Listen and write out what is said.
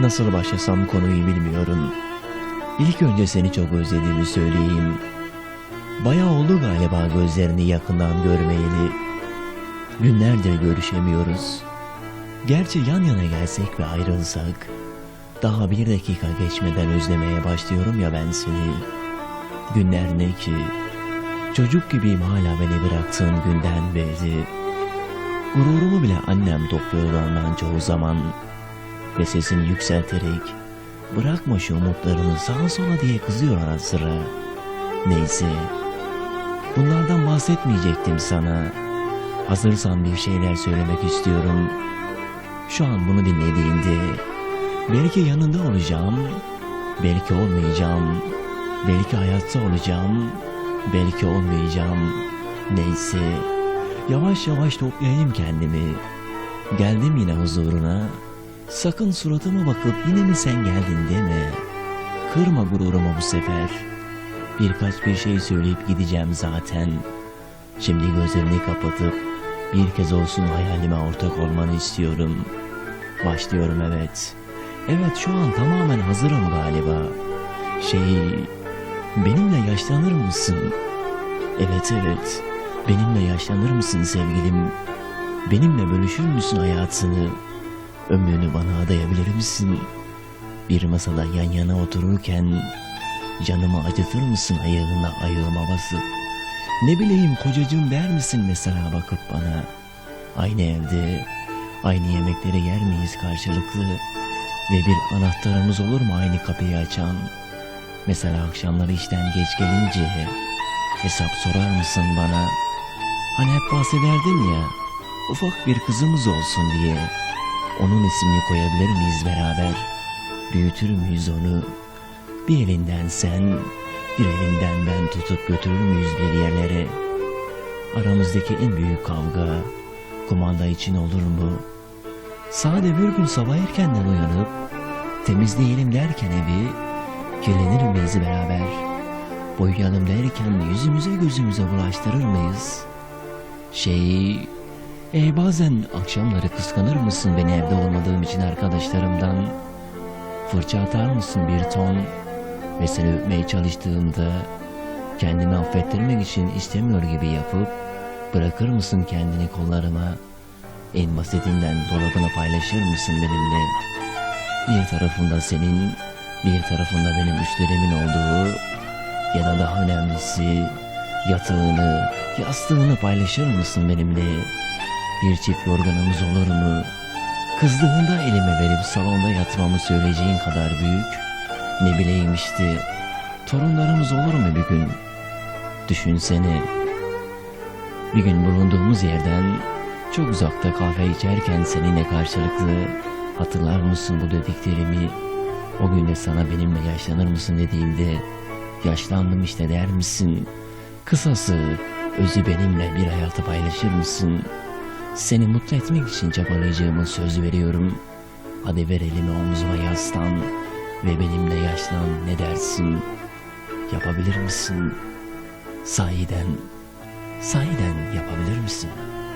Nasıl başlasam konuyu bilmiyorum. İlk önce seni çok özlediğimi söyleyeyim. Bayağı oldu galiba gözlerini yakından görmeyeli. Günlerdir görüşemiyoruz. Gerçi yan yana gelsek ve ayrılsak, daha bir dakika geçmeden özlemeye başlıyorum ya ben seni. Günler ne ki? Çocuk gibiyim hala beni bıraktığın günden beri. Gururumu bile annem topluyor ondan çoğu zaman. Ve sesini yükselterek, bırakma şu umutlarını sağa sola diye kızıyor ara sıra. Neyse, bunlardan bahsetmeyecektim sana. Hazırsan bir şeyler söylemek istiyorum. Şu an bunu dinlediğinde, belki yanında olacağım, belki olmayacağım, belki hayatta olacağım, belki olmayacağım. Neyse, yavaş yavaş toplayayım kendimi. Geldim yine huzuruna. Sakın suratıma bakıp yine mi sen geldin deme. Kırma gururumu bu sefer. Birkaç bir şey söyleyip gideceğim zaten. Şimdi gözlerini kapatıp bir kez olsun hayalime ortak olmanı istiyorum. Başlıyorum evet. Evet şu an tamamen hazırım galiba. Şey, benimle yaşlanır mısın? Evet evet, benimle yaşlanır mısın sevgilim? Benimle bölüşür müsün hayatını? Ömrünü bana adayabilir misin? Bir masada yan yana otururken canımı acıtır mısın ayağına ayağıma basıp? Ne bileyim kocacığım der misin mesela bakıp bana? Aynı evde, aynı yemekleri yer miyiz karşılıklı? Ve bir anahtarımız olur mu aynı kapıyı açan? Mesela akşamları işten geç gelince hesap sorar mısın bana? Hani hep bahsederdin ya, ufak bir kızımız olsun diye. Onun ismini koyabilir miyiz beraber? Büyütür müyüz onu? Bir elinden sen, bir elinden ben tutup götürür müyüz bir yerlere? Aramızdaki en büyük kavga, kumanda için olur mu? Sade bir gün sabah erkenden uyanıp, temizleyelim derken evi, kirlenir miyiz beraber? Boyayalım derken yüzümüze gözümüze bulaştırır mıyız? Şey, e bazen akşamları kıskanır mısın beni evde olmadığım için arkadaşlarımdan? Fırça atar mısın bir ton? Ve seni öpmeye çalıştığımda kendimi affettirmek için istemiyor gibi yapıp bırakır mısın kendini kollarıma? En basitinden dolabını paylaşır mısın benimle? Bir tarafında senin, bir tarafında benim üstlerimin olduğu ya da daha önemlisi yatağını, yastığını paylaşır mısın benimle? Bir çift yorganımız olur mu? Kızdığında elime verip salonda yatmamı söyleyeceğin kadar büyük. Ne bileyim işte, torunlarımız olur mu bir gün? Düşünsene. Bir gün bulunduğumuz yerden çok uzakta kahve içerken seninle karşılıklı hatırlar mısın bu dediklerimi? O gün de sana benimle yaşlanır mısın dediğimde yaşlandım işte der misin? Kısası özü benimle bir hayatı paylaşır mısın? Seni mutlu etmek için çabalayacağımı söz veriyorum. Hadi ver elimi omzuma yaslan ve benimle yaşlan ne dersin? Yapabilir misin? Sahiden, sahiden yapabilir misin?''